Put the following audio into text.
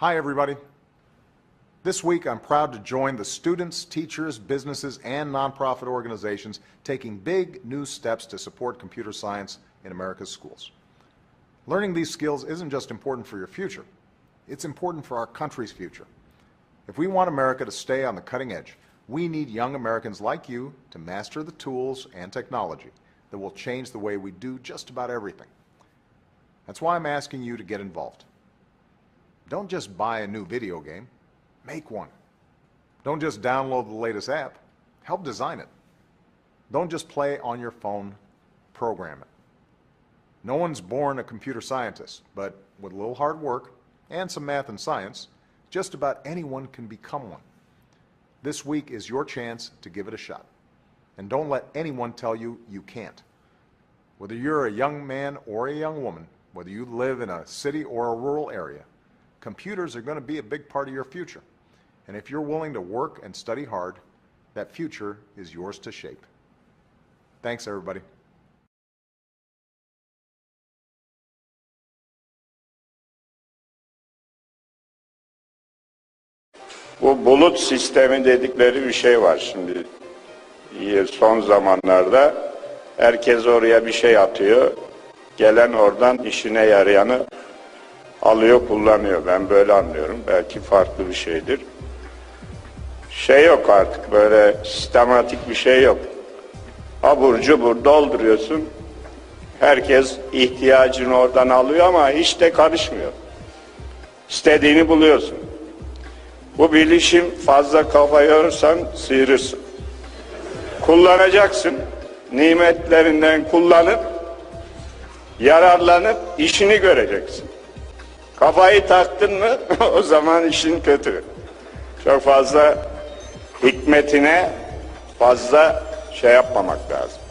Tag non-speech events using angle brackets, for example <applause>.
Hi, everybody. This week, I'm proud to join the students, teachers, businesses, and nonprofit organizations taking big new steps to support computer science in America's schools. Learning these skills isn't just important for your future, it's important for our country's future. If we want America to stay on the cutting edge, we need young Americans like you to master the tools and technology that will change the way we do just about everything. That's why I'm asking you to get involved. Don't just buy a new video game, make one. Don't just download the latest app, help design it. Don't just play on your phone, program it. No one's born a computer scientist, but with a little hard work and some math and science, just about anyone can become one. This week is your chance to give it a shot. And don't let anyone tell you you can't. Whether you're a young man or a young woman, whether you live in a city or a rural area, computers are going to be a big part of your future. And if you're willing to work and study hard, that future is yours to shape. Thanks, everybody. Bu bulut sistemi dedikleri bir şey var şimdi. Son zamanlarda herkes oraya bir şey atıyor. Gelen oradan işine yarayanı alıyor kullanıyor. Ben böyle anlıyorum. Belki farklı bir şeydir. Şey yok artık böyle sistematik bir şey yok. Abur cubur dolduruyorsun. Herkes ihtiyacını oradan alıyor ama hiç de karışmıyor. İstediğini buluyorsun. Bu bilişim fazla kafa yorursan sıyırırsın. Kullanacaksın. Nimetlerinden kullanıp yararlanıp işini göreceksin. Kafayı taktın mı <laughs> o zaman işin kötü. Çok fazla hikmetine fazla şey yapmamak lazım.